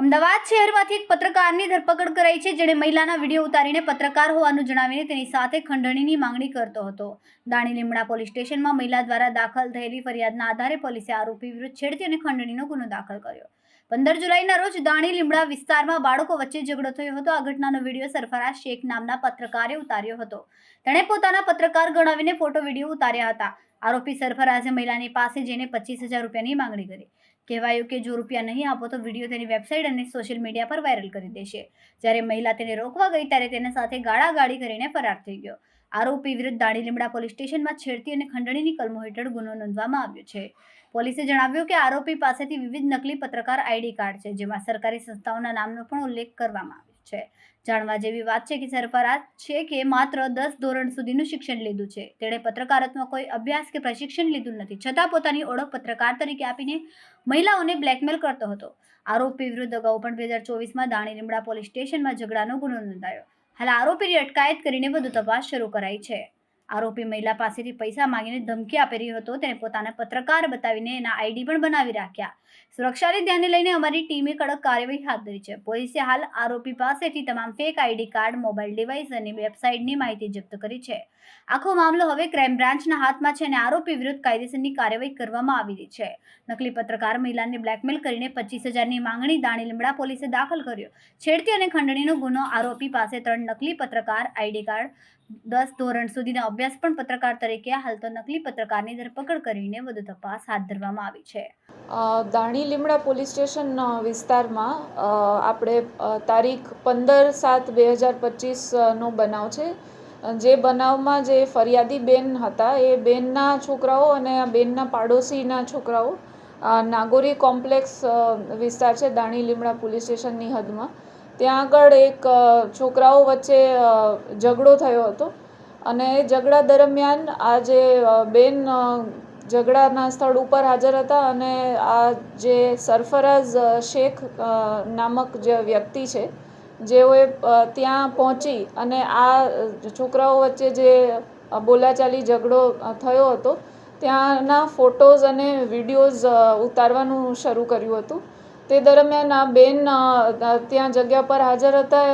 અમદાવાદ શહેરમાંથી એક પત્રકારની ધરપકડ કરાઈ છે, જેણે મહિલાના વીડિયો ઉતારીને પત્રકાર હોવાનું જણાવીને તેની સાથે ખંડણીની માંગણી કરતો હતો. દાણી લીમડા પોલીસ સ્ટેશનમાં મહિલા દ્વારા દાખલ થયેલી ફરિયાદના આધારે પોલીસે આરોપી વિરુદ્ધ છેડતી અને ખંડણીનો ગુનો દાખલ કર્યો. પંદર જુલાઈના રોજ દાણી લીમડા વિસ્તારમાં બાળકો વચ્ચે ઝઘડો થયો હતો. આ ઘટનાનો વીડિયો સરફરાઝ શેખ નામના પત્રકારે ઉતાર્યો હતો. તેણે પોતાના પત્રકાર ગણાવીને ફોટો, વીડિયો ઉતાર્યા હતા. આરોપી સરફરાઝે મહિલાની પાસે જઈને પચીસ હજાર રૂપિયાની માંગણી કરી. કહેવાયું કે જો રૂપિયા નહીં આપો તો વીડિયો તેની વેબસાઇટ અને સોશિયલ મીડિયા પર વાયરલ કરી દેશે. જ્યારે મહિલા તેને રોકવા ગઈ ત્યારે તેના સાથે ગાળાગાળી કરીને ફરાર થઈ ગયો. આરોપી વિરુદ્ધ દાણી લીમડા પોલીસ સ્ટેશનમાં છેડતી અને ખંડણીની કલમો હેઠળ ગુનો નોંધવામાં આવ્યો છે. પોલીસે જણાવ્યું કે આરોપી પાસેથી વિવિધ નકલી પત્રકાર આઈડી કાર્ડ છે, જેમાં સરકારી સંસ્થાઓના નામનો પણ ઉલ્લેખ કરવામાં આવ્યો છે. જાણવા જેવી વાત છે કે સરફરાજ છે કે માત્ર દસ ધોરણ સુધીનું શિક્ષણ લીધું છે. તેણે પત્રકારત્વમાં કોઈ અભ્યાસ કે પ્રશિક્ષણ લીધું નથી, છતાં પોતાની ઓળખ પત્રકાર તરીકે આપીને મહિલાઓને બ્લેકમેલ કરતો હતો. આરોપી વિરુદ્ધ અગાઉ પણ બે હજાર ચોવીસમાં દાણી લીમડા પોલીસ સ્ટેશનમાં ઝઘડાનો ગુનો નોંધાયો. હાલ આરોપીની અટકાયત કરીને વધુ તપાસ શરૂ કરાઈ છે. આરોપી મહિલા પાસેથી પૈસા માંગીને ધમકી આપી રહ્યો હતો. તેને પોતાના પત્રકાર બતાવીને એના આઈડી પણ બનાવી રાખ્યા. સુરક્ષાને ધ્યાને લઈને અમારી ટીમે કડક કાર્યવાહી હાથ ધરી છે. પોલીસે હાલ આરોપી પાસેથી તમામ fake ID card, mobile device અને વેબસાઇટની માહિતી જપ્ત કરી છે. આખો મામલો હવે ક્રાઇમ બ્રાન્ચના હાથમાં છે અને આરોપી વિરુદ્ધ કાયદેસરની કાર્યવાહી કરવામાં આવી રહી છે. નકલી પત્રકાર મહિલાને બ્લેકમેલ કરીને પચીસ હજારની માંગણી દાણી લીમડા પોલીસે દાખલ કર્યો. છેડતી અને ખંડણીનો ગુનો, આરોપી પાસે ત્રણ નકલી પત્રકાર આઈડી કાર્ડ દસ ધોરણ સુધીના અભ્યાસ પણ પત્રકાર તરીકે, હાલ તો નકલી પત્રકારની ધરપકડ કરીને વધુ તપાસ હાથ ધરવામાં આવી છે. દાણી લીમડા પોલીસ સ્ટેશન વિસ્તારમાં આપણે તારીખ પંદર સાત બે હજાર પચીસનો બનાવ છે. જે બનાવમાં જે ફરિયાદી બેન હતા, એ બેનના છોકરાઓ અને આ બેનના પાડોશીના છોકરાઓ નાગોરી કોમ્પ્લેક્સ વિસ્તાર છે, દાણી લીમડા પોલીસ સ્ટેશનની હદમાં. ત્યાં આગળ એક છોકરાઓ વચ્ચે ઝઘડો થયો હતો. અને એ ઝઘડા દરમિયાન આ જે બેન ઝઘડાના સ્થળ ઉપર હાજર હતા અને આ જે સરફરાઝ શેખ નામક જે વ્યક્તિ છે જેઓએ ત્યાં પહોંચી અને આ છોકરાઓ વચ્ચે જે બોલાચાલી ઝઘડો થયો હતો ત્યાંના ફોટોઝ અને વિડીયોઝ ઉતારવાનું શરૂ કર્યું હતું. તે દરમિયાન આ બેન ત્યાં જગ્યા પર હાજર હતા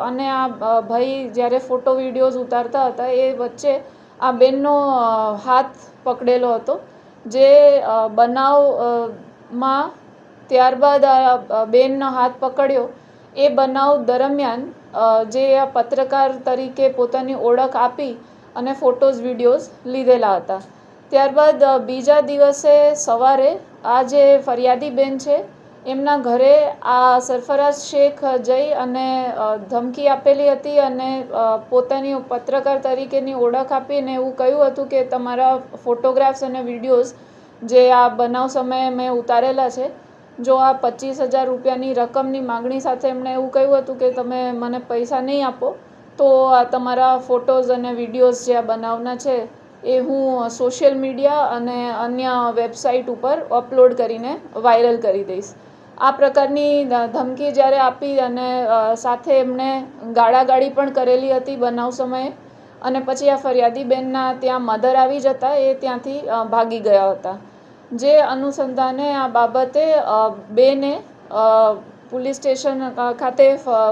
અને આ ભાઈ જ્યારે ફોટો વિડીયોઝ ઉતારતા હતા એ વચ્ચે આ બેનનો હાથ પકડેલો હતો જે અ, બનાવ અ, માં ત્યારબાદ આ બેનનો હાથ પકડ્યો એ બનાવ દરમિયાન જે આ પત્રકાર તરીકે પોતાની ઓળખ આપી અને ફોટોઝ, વિડીયોઝ લીધેલા હતા. ત્યારબાદ બીજા દિવસે સવારે આ જે ફરિયાદી બેન છે, એમના ઘરે આ સરફરાઝ શેખ જઈ અને ધમકી આપેલી હતી અને પોતાની પત્રકાર તરીકેની ઓળખ આપીને એવું કહ્યું હતું કે તમારા ફોટોગ્રાફ્સ અને વિડીયોઝ જે આ બનાવ સમયે મેં ઉતારેલા છે જો આ પચીસ હજાર રૂપિયાની રકમની માગણી સાથે એમણે એવું કહ્યું હતું કે તમે મને પૈસા નહીં આપો, તો આ તમારા ફોટોઝ અને વિડીયોઝ જે આ બનાવના છે, એ હું સોશિયલ મીડિયા અને અન્ય વેબસાઇટ ઉપર અપલોડ કરીને વાયરલ કરી દઈશ. આ પ્રકારની ધમકી જ્યારે આપી અને સાથે એમણે ગાળાગાળી પણ કરેલી હતી બનાવ સમયે, અને પછી આ ફરિયાદી બેનના ત્યાં મધર આવી જતા એ ત્યાંથી ભાગી ગયા હતા. જે અનુસંધાને આ બાબતે બેને પોલીસ સ્ટેશન ખાતે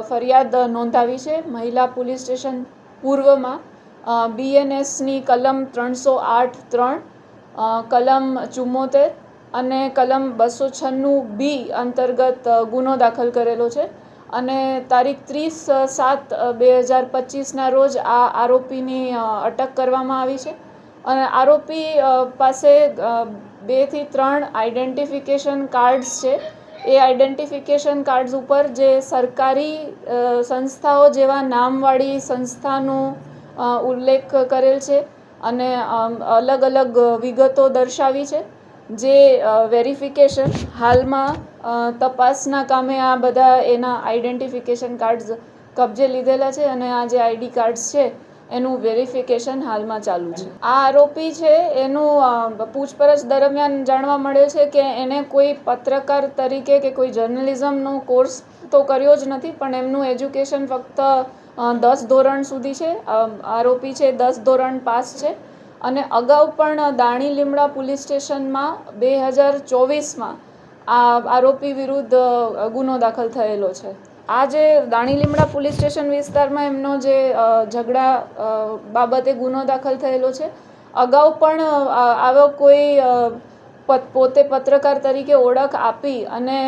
ફરિયાદ નોંધાવી છે. મહિલા પોલીસ સ્ટેશન પૂર્વમાં બીએનએસની કલમ ત્રણસો આઠ ત્રણ કલમ ચુમ્મોતેર અને કલમ બસો છન્નું બી અંતર્ગત ગુનો દાખલ કરેલો છે. અને તારીખ ત્રીસ સાત બે હજાર પચીસના રોજ આ આરોપીની અટક કરવામાં આવી છે. અને આરોપી પાસે બેથી ત્રણ આઈડેન્ટિફિકેશન કાર્ડ્સ છે. એ આઈડેન્ટિફિકેશન કાર્ડ્સ ઉપર જે સરકારી સંસ્થાઓ જેવા નામવાળી સંસ્થાનો ઉલ્લેખ કરેલ છે અને અલગ અલગ વિગતો દર્શાવી છે. જે વેરિફિકેશન હાલમાં તપાસના કામે આ બધા એના આઈડેન્ટિફિકેશન કાર્ડ્સ કબજે લીધેલા છે અને આ જે આઈડી કાર્ડ્સ છે એનું વેરિફિકેશન હાલમાં ચાલુ છે. આ આરોપી છે, એનું પૂછપરછ દરમિયાન જાણવા મળે છે કે એણે કોઈ પત્રકાર તરીકે કે કોઈ જર્નલિઝમનો કોર્સ તો કર્યો જ નથી, પણ એમનું એજ્યુકેશન ફક્ત દસ ધોરણ સુધી છે. આરોપી છે, દસ ધોરણ પાસ છે. અને અગાઉ પણ દાણી લીમડા પોલીસ સ્ટેશનમાં બે હજાર ચોવીસમાં આ આરોપી વિરુદ્ધ ગુનો દાખલ થયેલો છે. આ જે દાણી લીમડા પોલીસ સ્ટેશન વિસ્તારમાં એમનો જે ઝઘડા બાબતે ગુનો દાખલ થયેલો છે. અગાઉ પણ આવો કોઈ પોતે પત્રકાર તરીકે ઓળખ આપી અને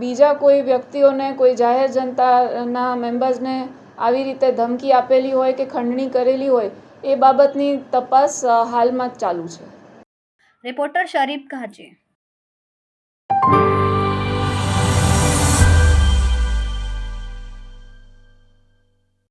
બીજા કોઈ વ્યક્તિઓને, કોઈ જાહેર જનતાના મેમ્બર્સને આવી રીતે ધમકી આપેલી હોય કે ખંડણી કરેલી હોય, એ બાબતની તપાસ હાલમાં જ ચાલુ છે. રિપોર્ટર શરીફ કાચી